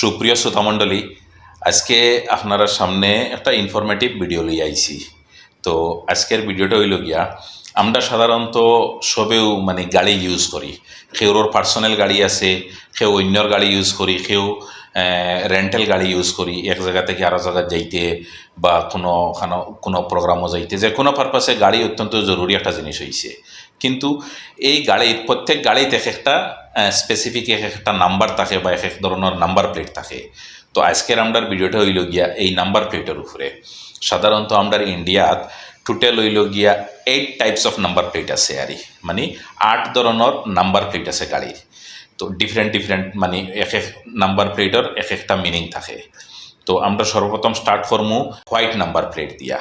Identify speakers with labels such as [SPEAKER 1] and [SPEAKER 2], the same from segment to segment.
[SPEAKER 1] সুপ্রিয় শ্রোতামণ্ডলী আজকে আপনারা সামনে একটা ইনফরমেটিভ ভিডিও লিয়ে আইছি। তো আজকের ভিডিওটা হইল গিয়া, আমরা সাধারণত সবেও মানে গাড়ি ইউজ করি। কেউর পার্সোনাল গাড়ি আছে, কেউ অন্যর গাড়ি ইউজ করি, কেউ রেন্টাল গাড়ি ইউজ করি, এক জায়গা থেকে আরও জায়গা যাইতে বা কোনো কোনো প্রোগ্রামও যাইতে। যে কোনো পারপাসে গাড়ি অত্যন্ত জরুরি একটা জিনিস হয়েছে কিন্তু এই গাড়ির প্রত্যেক গাড়িতে এক একটা স্পেসিফিক এক একটা নাম্বার থাকে বা এক এক ধরনের নাম্বার প্লেট থাকে। তো আজকের আমরার ভিডিওটা হইল গিয়া এই নাম্বার প্লেটের উপরে। সাধারণত আমরা ইন্ডিয়াত টোটাল হইল গিয়া eight types of number plate আছে আরই মানে আট ধরনের নাম্বার প্লেট আছে গাড়ির। তো ডিফারেন্ট ডিফারেন্ট মানে এক এক নাম্বার প্লেটের এক একটা মিনিং থাকে। তো আমরা সর্বপ্রথম স্টার্ট করমু হোয়াইট নাম্বার প্লেট দিয়া।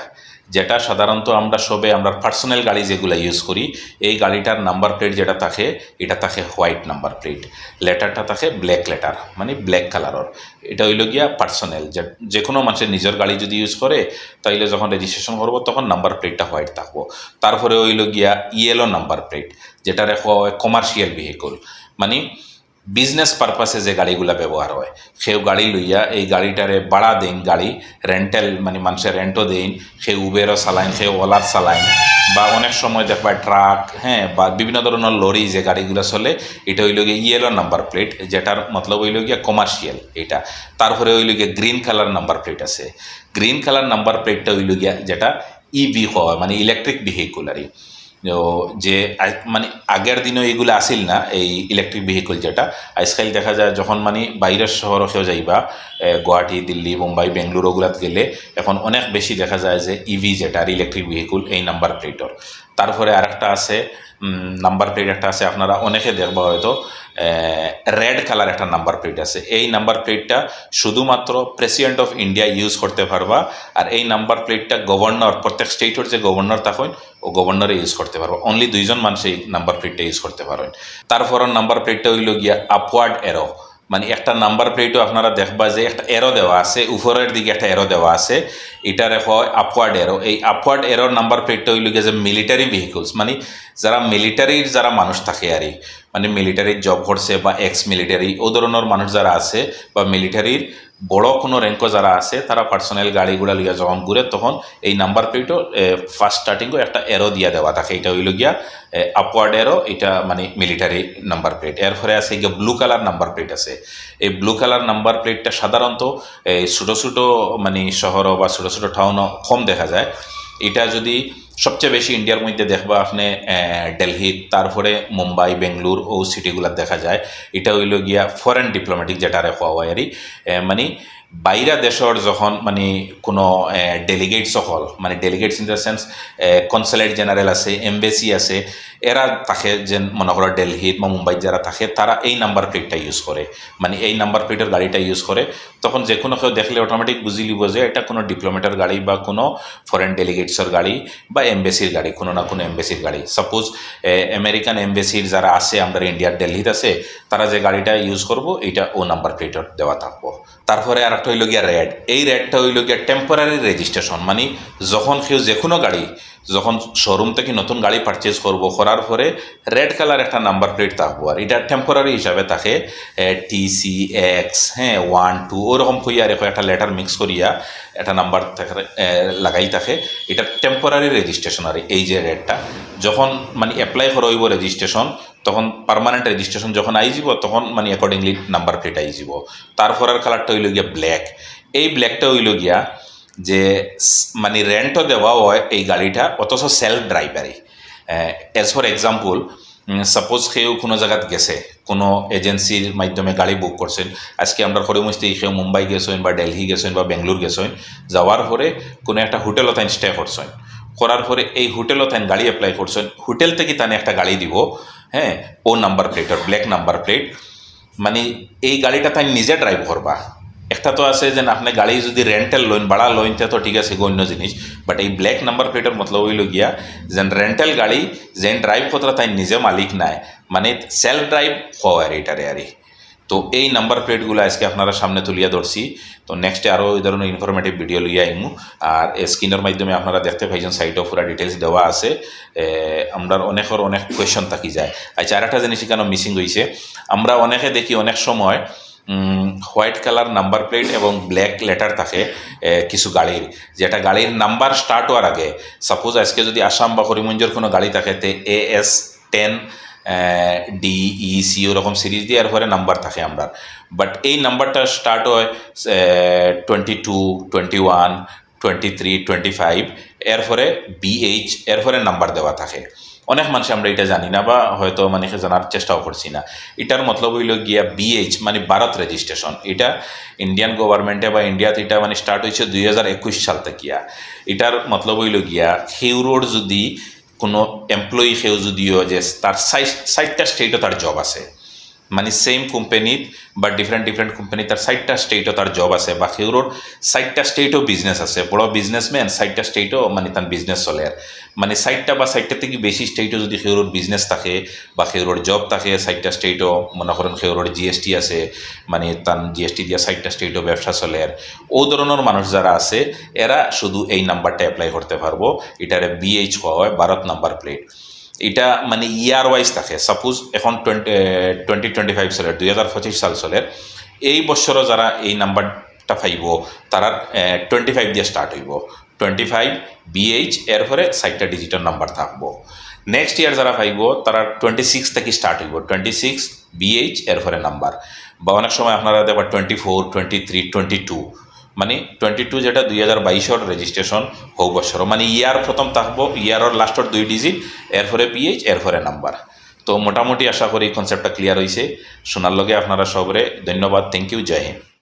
[SPEAKER 1] যেটা সাধারণত আমরা সবে আমরা পার্সোনাল গাড়ি যেগুলো ইউজ করি, এই গাড়িটার নাম্বার প্লেট যেটা থাকে, এটা থাকে হোয়াইট নাম্বার প্লেট লেটারটা থাকে ব্ল্যাক লেটার মানে ব্ল্যাক কালারের এটা হইল গিয়া পার্সোনাল যে কোনো মানুষের নিজের গাড়ি যদি ইউজ করে, তাইলে যখন রেজিস্ট্রেশন করব, তখন নাম্বার প্লেটটা হোয়াইট থাকব। তারপরে হইল গিয়া ইয়েলো নাম্বার প্লেট যেটা রেখা কমার্শিয়াল ভেহিকল মানে বিজনেস পারপাসে যে গাড়িগুলা ব্যবহার হয়। সেও গাড়ি লইয়া এই গাড়িটারে বাড়া দেন গাড়ি রেন্টাল মানে মানুষের রেন্টও দেন সে উবেরও চালাইন, সে ওলার চালাইন, বা অনেক সময় দেখবা ট্রাক হ্যাঁ বা বিভিন্ন ধরনের লরি যে গাড়িগুলো চলে, এটা হইল গিয়ে ইয়েলো নাম্বার প্লেট যেটার মতলব হইল গিয়া কমার্শিয়াল এটা। তারপরে হইল গিয়ে গ্রিন কালার নাম্বার প্লেট আছে। গ্রিন কালার নাম্বার প্লেটটা হইল গিয়া যেটা ইভি হয় মানে ইলেকট্রিক ভেহিকুল আর যে মানে আগের দিনও এগুলো আসিল না, এই ইলেকট্রিক ভেহিকল যেটা। আজকাল দেখা যায় যখন মানে বাইরের শহর কেউ যাইবা গুয়াহাটি, দিল্লি, মুম্বাই, বেঙ্গলুরু ওগুলাত গেলে এখন অনেক বেশি দেখা যায় যে ইভি যেটা আর ইলেকট্রিক ভেহিকল এই নাম্বার প্লেটর তারপরে আরেকটা আছে নাম্বার প্লেট একটা আছে, আপনারা অনেকে দেখবা হয়তো রেড কালার একটা নাম্বার প্লেট আছে। এই নাম্বার প্লেটটা শুধুমাত্র প্রেসিডেন্ট অফ ইন্ডিয়া ইউজ করতে পারবা, আর এই নাম্বার প্লেটটা গভর্নর প্রত্যেক স্টেটের যে গভর্নর থাকেন ও গভর্নরে ইউজ করতে পারব। অনলি দুইজন মানুষ এই নাম্বার প্লেটটা ইউজ করতে পারেন তারপর নাম্বার প্লেটটা হইল গিয়া আপওয়ার্ড এরো মানে একটা নাম্বার প্লেটও আপনারা দেখবা যে একটা এরো দেওয়া আছে, উপরের দিকে একটা এরো দেওয়া আছে। এটার হয় আপওয়ার্ড এরো এই আপওয়ার্ড এরোর নাম্বার প্লেটটা হইল যে মিলিটারি ভেহিকলস মানে যারা মিলিটারির যারা মানুষ থাকে আর মানে মিলিটারির জব করছে বা এক্স মিলিটারি ও ধরনের মানুষ যারা আছে বা মিলিটারির বড় কোনো র্যাঙ্ক যারা আছে, তারা পার্সোনাল গাড়িগুলা লিয়া যখন ঘুরে, তখন এই নাম্বার প্লেটও ফার্স্ট স্টার্টিংও একটা এরো দিয়া দেওয়া থাকে। এটা হইল গিয়া আপওয়ার্ড এরো এটা মানে মিলিটারি নাম্বার প্লেট এরপরে আছে গিয়ে ব্লু কালার নাম্বার প্লেট আছে। এই ব্লু কালার নাম্বার প্লেটটা সাধারণত ছোটো ছোটো মানে শহর বা ছোটো ছোটো টাউনও কম দেখা যায়। এটা যদি সবচেয়ে বেশি ইন্ডিয়ার মধ্যে দেখবা আপনি দিল্লি তারপরে মুম্বাই, বেঙ্গলুর ও সিটিগুলো দেখা যায়। এটা হইল গিয়া ফরেন ডিপ্লোম্যাটিক যেটা রেখা হয় মানে বাইরা দেশের যখন মানে কোনো ডেলিগেট সকল মানে delegates in the sense consulate general আছে এমবেসি আছে এরা থাকে যে মনে করো দিল্লিত বা মুম্বাইত যারা থাকে তারা এই নাম্বার প্লেটটা ইউজ করে মানে এই নাম্বার প্লেটের গাড়িটা ইউজ করে তখন যে কোনো কেউ দেখলে অটোমেটিক বুঝি লিব যে এটা কোনো ডিপ্লোমেটের গাড়ি বা কোনো ফরেন ডেলিগেটসের গাড়ি বা এমবেসির গাড়ি, কোনো না কোনো এমবেসির গাড়ি। সাপোজ আমেরিকান এমবেসির যারা আছে আমাদের ইন্ডিয়ার দিল্লিত আছে তারা যে গাড়িটা ইউজ করব এইটা ও নাম্বার প্লেটের দেওয়া থাকব। তারপরে আর একটা হইল গিয়া রেড এই রেডটা হইল গিয়া টেম্পোরারি রেজিস্ট্রেশন মানে যখন কেউ যে কোনো গাড়ি, যখন শোরুম থেকে নতুন গাড়ি পারচেজ করব করার পরে রেড কালার একটা নাম্বার প্লেট থাকব আর এটা টেম্পোরারি হিসাবে থাকে টি সি এক্স হ্যাঁ ওয়ান টু ওরকম কইয়া রেখো একটা লেটার মিক্স করিয়া একটা নাম্বার লাগাই থাকে এটা টেম্পোরারি রেজিস্ট্রেশন আর এই যে রেডটা যখন মানে অ্যাপ্লাই করা হইব রেজিস্ট্রেশন তখন পার্মানেন্ট রেজিস্ট্রেশন যখন আই যাব তখন মানে অ্যাকর্ডিংলি নাম্বার প্লেট আই যাব তারপর আর কালারটা হইল গিয়া ব্ল্যাক এই ব্ল্যাকটা হইল গিয়া যে মানে রেন্টও দেওয়া হয় এই গাড়িটা, অথচ সেলফ ড্রাইভারি এজ ফর এক্সাম্পল সাপোজ সেও কোনো জায়গাত গেছে, কোনো এজেন্সির মাধ্যমে গাড়ি বুক করছেন আজকে আমরা করে মুছতে কেউ মুম্বাই গেছেন বা দিল্লি গেছেন বা বেঙ্গলোর গেছেন যাওয়ার পরে কোনো একটা হোটেলও স্টে করছেন করার পরে এই হোটেলও তাই গাড়ি অ্যাপ্লাই করছেন। হোটেল থেকে তানে একটা গাড়ি দিব হ্যাঁ ও number plate black number plate মানে এই গাড়িটা তাই নিজে ড্রাইভ করবা। একটা তো আছে যে আপনি গাড়ি যদি রেন্টাল লোন ভাড়া লোন তো ঠিক আছে অন্য জিনিস। বাট এই ব্ল্যাক নাম্বার প্লেটের মতলব হইল গিয়া, যেন রেন্টাল গাড়ি, যেন ড্রাইভ করতে তাই নিজে মালিক নাই। মানে সেলফ ড্রাইভ হয় আর এটারে আরে তো এই নাম্বার প্লেটগুলো আজকে আপনারা সামনে তুলিয়া ধরছি। তো নেক্সটে আরও এই ধরনের ইনফরমেটিভ ভিডিও লইয়া আইমু। আর স্ক্রিনের মাধ্যমে আপনারা দেখতে পাইছেন সাইটও পুরা ডিটেলস দেওয়া আছে। আমরা অনেকের অনেক কোয়েশন থাকি যায়। আচ্ছা আর একটা জিনিস কেন মিসিং হয়েছে আমরা অনেকে দেখি অনেক সময় হোয়াইট কালার নাম্বার প্লেট এবং ব্ল্যাক লেটার থাকে কিছু গাড়ির যেটা গাড়ির নাম্বার স্টার্ট হওয়ার আগে সাপোজ আজকে যদি আসাম বা করিমগঞ্জের কোনো গাড়ি থাকে, তে A S ten D E C ওরকম সিরিজ দিয়ে, এরপরে নাম্বার থাকে আমরা। বাট এই নাম্বারটা স্টার্ট হয় twenty two twenty one twenty three twenty five এরপরে বিএইচ এরপরে নাম্বার দেওয়া থাকে। অনেক মানুষ আমরা এটা জানি না বা হয়তো মানে জানার চেষ্টাও করছি না। এটার মতলব হইল গিয়া বিএইচ মানে ভারত রেজিস্ট্রেশন এটা ইন্ডিয়ান গভর্নমেন্টে বা ইন্ডিয়াতে এটা মানে স্টার্ট হয়েছে দুই হাজার একুশ সাল থেকে এটার মতলব হইল গিয়া সেউরোর যদি কোনো এমপ্লয়ি সেও যদিও যে তার সাইট সাইটটা স্টেটও তার জব আছে। মানে সেম কোম্পানিত বা ডিফারেন্ট ডিফারেন্ট কোম্পানি তার সাইটটা স্টেটও তার জব আছে বা সেউরোর সাইটটা স্টেটও বিজনেস আছে, বড় বিজনেসম্যান সাইটটা স্টেটও মানে তার বিজনেস চলে আর। মানে সাইটটা বা সাইটটা থেকে বেশি স্টেটও যদি সেউরোর বিজনেস থাকে বা সেউরোর জব থাকে, সাইটটা স্টেটও মনে করেন সেউরোর জিএসটি আছে মানে তার জিএসটি দিয়া সাইটটা স্টেটও ব্যবসা চলে আর। ও ধরনের মানুষ যারা আছে, এরা শুধু এই নাম্বারটা অ্যাপ্লাই করতে পারব, এটারে বিএইচ হয় ভারত নাম্বার প্লেট এটা মানে ইয়ার ওয়াইজ থাকে। সাপোজ এখন টোয়েন্টি টোয়েন্টি টোয়েন্টি ফাইভ সালের, দুই হাজার পঁচিশ সাল সালের, এই বছরও যারা এই নাম্বারটা পাইব, তারা টোয়েন্টি ফাইভ দিয়ে স্টার্ট হইব। টোয়েন্টি ফাইভ বিএইচ এরপরে সাইটটা ডিজিটাল নাম্বার থাকব। নেক্সট ইয়ার যারা পাইব, তারা টোয়েন্টি সিক্স থেকে স্টার্ট হইব। টোয়েন্টি সিক্স বিএইচ এরপরে নাম্বার বা অনেক সময় আপনারা দেখবেন twenty four twenty three twenty two মানে টোয়েন্টি টু যেটা দুই হাজার বাইশর রেজিস্ট্রেশন হোক বছর। মানে ইয়ার প্রথম থাকব ইয়ারর লাস্টর দুই ডিজিট এরপরে পিএইচ এরপরে নাম্বার তো মোটামুটি আশা করি কনসেপ্টটা ক্লিয়ার হয়েছে শোনার লগে আপনারা সবরে ধন্যবাদ। থ্যাংক ইউ জয় হিন্দ।